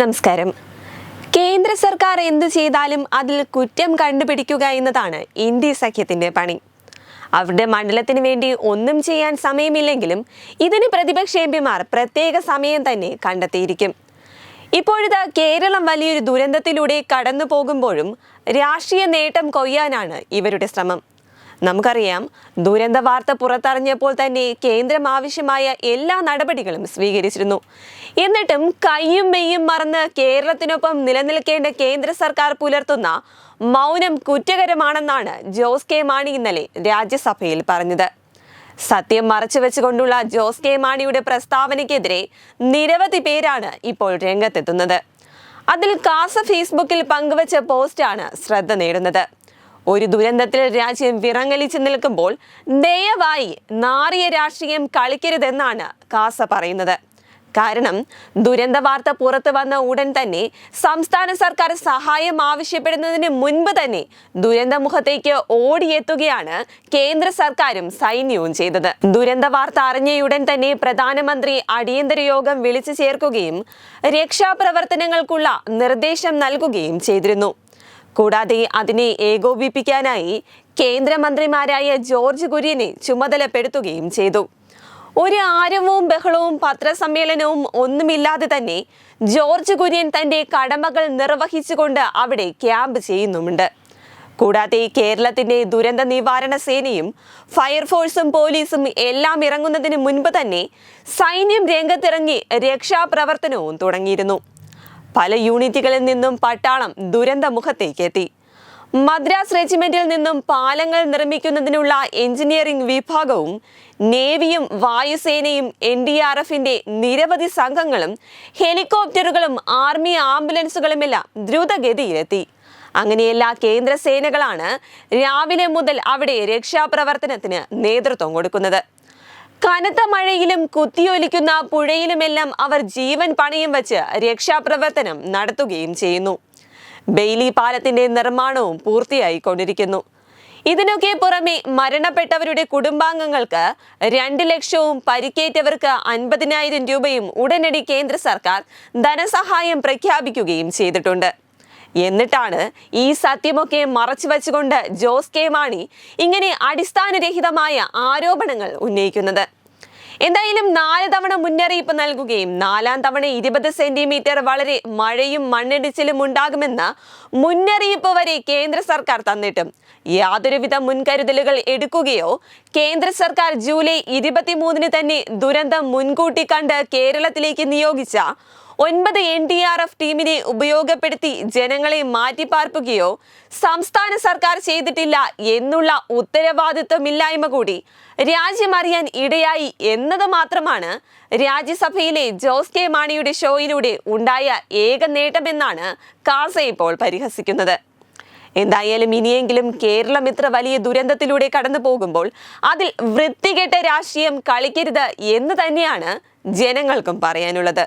നമസ്കാരം. കേന്ദ്ര സർക്കാർ എന്തു ചെയ്താലും അതിൽ കുറ്റം കണ്ടുപിടിക്കുക എന്നതാണ് ഇന്ത്യ സഖ്യത്തിന്റെ പണി. അവരുടെ മണ്ഡലത്തിന് വേണ്ടി ഒന്നും ചെയ്യാൻ സമയമില്ലെങ്കിലും ഇതിന് പ്രതിപക്ഷ എം പിമാർ പ്രത്യേക സമയം തന്നെ കണ്ടെത്തിയിരിക്കും. ഇപ്പോഴിത് കേരളം വലിയൊരു ദുരന്തത്തിലൂടെ കടന്നു പോകുമ്പോഴും രാഷ്ട്രീയ നേട്ടം കൊയ്യാനാണ് ഇവരുടെ ശ്രമം. നമുക്കറിയാം ദുരന്ത വാർത്ത പുറത്തറിഞ്ഞപ്പോൾ തന്നെ കേന്ദ്രം ആവശ്യമായ എല്ലാ നടപടികളും സ്വീകരിച്ചിരുന്നു. എന്നിട്ടും കയ്യും മെയ്യും മറന്ന് കേരളത്തിനൊപ്പം നിലനിൽക്കേണ്ട കേന്ദ്ര സർക്കാർ പുലർത്തുന്ന മൗനം കുറ്റകരമാണെന്നാണ് ജോസ് കെ മാണി ഇന്നലെ രാജ്യസഭയിൽ പറഞ്ഞത്. സത്യം മറച്ചു വെച്ചുകൊണ്ടുള്ള ജോസ് കെ മാണിയുടെ പ്രസ്താവനയ്ക്കെതിരെ നിരവധി പേരാണ് ഇപ്പോൾ രംഗത്തെത്തുന്നത്. അതിൽ കാസ ഫേസ്ബുക്കിൽ പങ്കുവച്ച പോസ്റ്റാണ് ശ്രദ്ധ നേടുന്നത്. ഒരു ദുരന്തത്തിൽ രാജ്യം വിറങ്ങലിച്ചു നിൽക്കുമ്പോൾ ദയവായി നാറിയ രാഷ്ട്രീയം കളിക്കരുതെന്നാണ് കാസ പറയുന്നത്. കാരണം ദുരന്ത വാർത്ത പുറത്തു വന്ന ഉടൻ തന്നെ സംസ്ഥാന സർക്കാർ സഹായം ആവശ്യപ്പെടുന്നതിന് മുൻപ് തന്നെ ദുരന്തമുഖത്തേക്ക് ഓടിയെത്തുകയാണ് കേന്ദ്ര സർക്കാരും സൈന്യവും ചെയ്തത്. ദുരന്ത വാർത്ത അറിഞ്ഞയുടൻ തന്നെ പ്രധാനമന്ത്രി അടിയന്തര യോഗം വിളിച്ചു ചേർക്കുകയും രക്ഷാപ്രവർത്തനങ്ങൾക്കുള്ള നിർദ്ദേശം നൽകുകയും ചെയ്തിരുന്നു. കൂടാതെ അതിനെ ഏകോപിപ്പിക്കാനായി കേന്ദ്രമന്ത്രിമാരായ ജോർജ് കുര്യനെ ചുമതലപ്പെടുത്തുകയും ചെയ്തു. ഒരു ആരവവും ബഹളവും പത്രസമ്മേളനവും ഒന്നുമില്ലാതെ തന്നെ ജോർജ് കുര്യൻ തന്റെ കടമകൾ നിർവഹിച്ചുകൊണ്ട് അവിടെ ക്യാമ്പ് ചെയ്യുന്നുമുണ്ട്. കൂടാതെ കേരളത്തിന്റെ ദുരന്ത നിവാരണ സേനയും ഫയർഫോഴ്സും പോലീസും എല്ലാം ഇറങ്ങുന്നതിന് മുൻപ് തന്നെ സൈന്യം രംഗത്തിറങ്ങി രക്ഷാപ്രവർത്തനവും തുടങ്ങിയിരുന്നു. പല യൂണിറ്റുകളിൽ നിന്നും പട്ടാളം ദുരന്ത മുഖത്തേക്ക് എത്തി മദ്രാസ് റെജിമെന്റിൽ നിന്നും പാലങ്ങൾ നിർമ്മിക്കുന്നതിനുള്ള എഞ്ചിനീയറിംഗ് വിഭാഗവും നേവിയും വായുസേനയും എൻ ഡി ആർ എഫിന്റെ നിരവധി സംഘങ്ങളും ഹെലികോപ്റ്ററുകളും ആർമി ആംബുലൻസുകളുമെല്ലാം ദ്രുതഗതിയിലെത്തി. അങ്ങനെയെല്ലാ കേന്ദ്ര സേനകളാണ് രാവിലെ മുതൽ അവിടെ രക്ഷാപ്രവർത്തനത്തിന് നേതൃത്വം കൊടുക്കുന്നത്. കനത്ത മഴയിലും കുത്തിയൊലിക്കുന്ന പുഴയിലുമെല്ലാം അവർ ജീവൻ പണയം വച്ച് രക്ഷാപ്രവർത്തനം നടത്തുകയും ചെയ്യുന്നു. ബെയിലി പാലത്തിന്റെ നിർമ്മാണവും പൂർത്തിയായിക്കൊണ്ടിരിക്കുന്നു. ഇതിനൊക്കെ പുറമെ മരണപ്പെട്ടവരുടെ കുടുംബാംഗങ്ങൾക്ക് രണ്ട് ലക്ഷവും പരിക്കേറ്റവർക്ക് അൻപതിനായിരം രൂപയും ഉടനടി കേന്ദ്ര സർക്കാർ ധനസഹായം പ്രഖ്യാപിക്കുകയും ചെയ്തിട്ടുണ്ട്. എന്നിട്ടാണ് ഈ സത്യമൊക്കെ മറച്ചു വച്ചുകൊണ്ട് ജോസ് കെ മാണി ഇങ്ങനെ അടിസ്ഥാനരഹിതമായ ആരോപണങ്ങൾ ഉന്നയിക്കുന്നത്. എന്തായാലും നാല് തവണ മുന്നറിയിപ്പ് നൽകുകയും നാലാം തവണ ഇരുപത് സെന്റിമീറ്റർ വളരെ മഴയും മണ്ണിടിച്ചിലും ഉണ്ടാകുമെന്ന മുന്നറിയിപ്പ് വരെ കേന്ദ്ര സർക്കാർ തന്നിട്ടും യാതൊരുവിധ മുൻകരുതലുകൾ എടുക്കുകയോ കേന്ദ്ര സർക്കാർ ജൂലൈ ഇരുപത്തിമൂന്നിന് തന്നെ ദുരന്തം മുൻകൂട്ടി കണ്ട് കേരളത്തിലേക്ക് നിയോഗിച്ച ഒൻപത് എൻ ഡി ആർ എഫ് ടീമിനെ ഉപയോഗപ്പെടുത്തി ജനങ്ങളെ മാറ്റിപ്പാർപ്പിക്കുകയോ സംസ്ഥാന സർക്കാർ ചെയ്തിട്ടില്ല എന്നുള്ള ഉത്തരവാദിത്വമില്ലായ്മ കൂടി രാജ്യമറിയാൻ ഇടയായി എന്നത് മാത്രമാണ് രാജ്യസഭയിലെ ജോസ് കെ മാണിയുടെ ഷോയിലൂടെ ഉണ്ടായ ഏക നേട്ടമെന്നാണ് കാസ ഇപ്പോൾ പരിഹസിക്കുന്നത്. എന്തായാലും ഇനിയെങ്കിലും കേരളം ഇത്ര വലിയ ദുരന്തത്തിലൂടെ കടന്നു പോകുമ്പോൾ അതിൽ വൃത്തികെട്ട രാഷ്ട്രീയം കളിക്കരുത് എന്ന് തന്നെയാണ് ജനങ്ങൾക്കും പറയാനുള്ളത്.